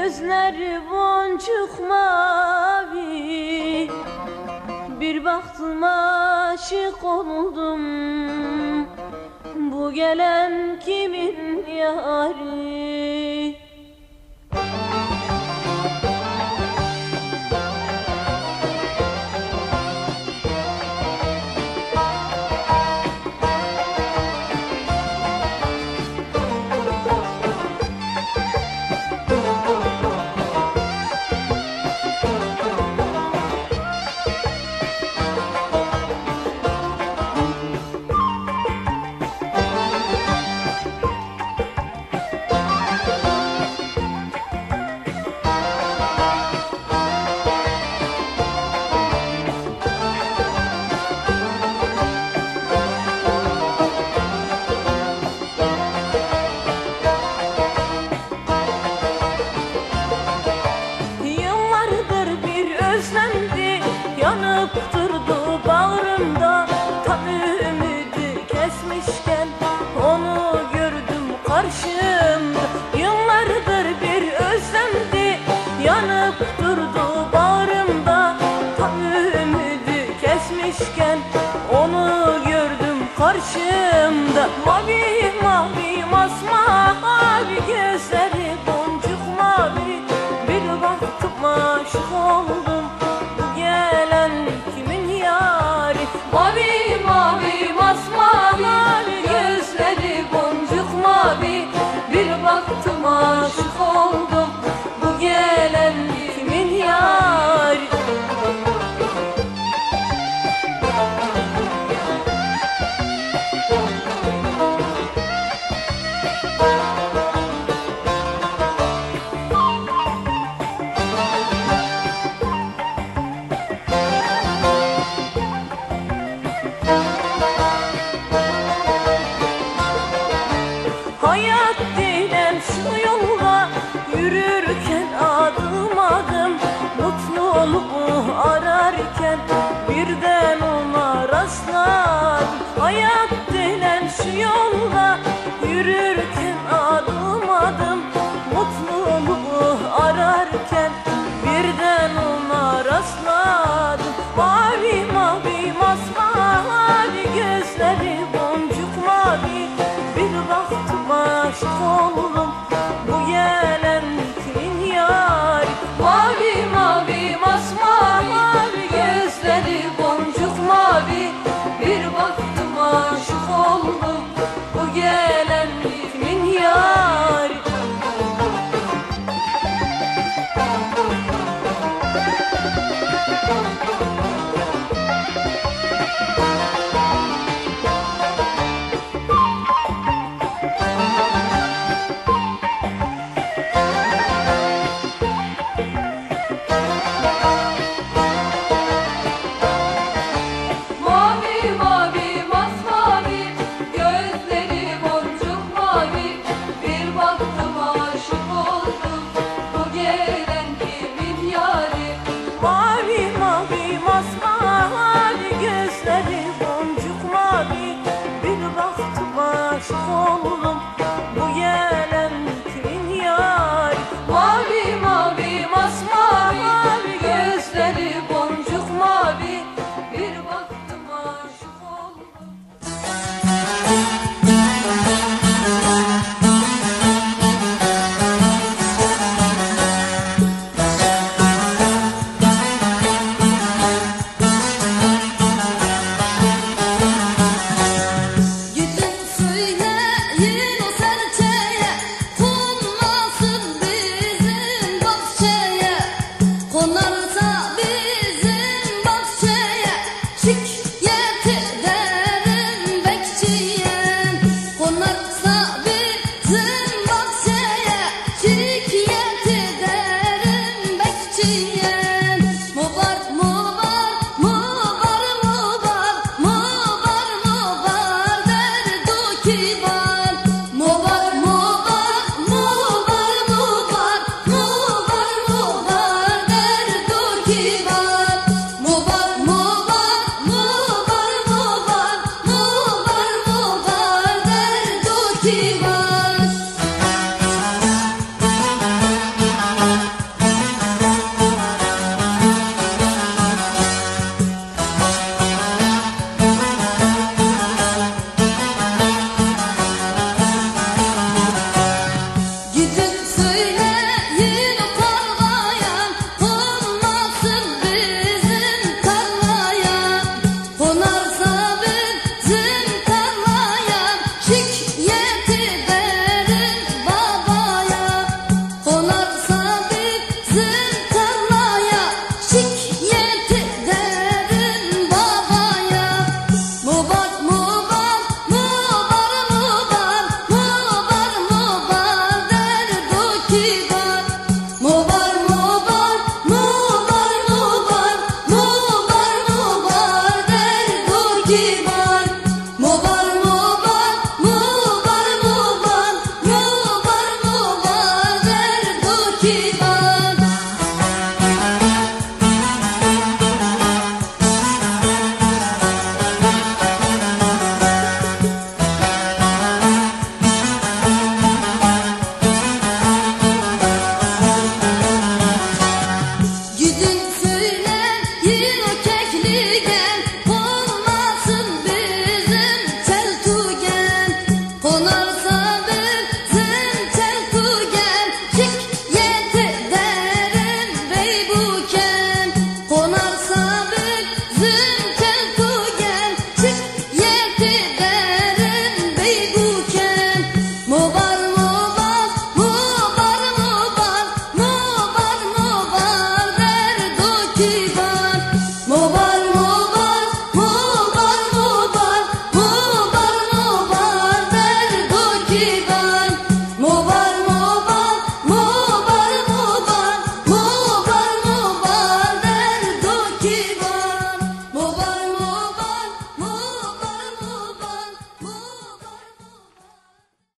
Gözleri boncuk mavi. Bir baktım aşık oldum. Bu gelen kimin yari? seslendi Yanıp durdu bağrımda. Tabi ümidi kesmişken Onu gördüm karşımda. Yıllardır bir özlemdi Yanıp durdu aşk oldum. Yeah.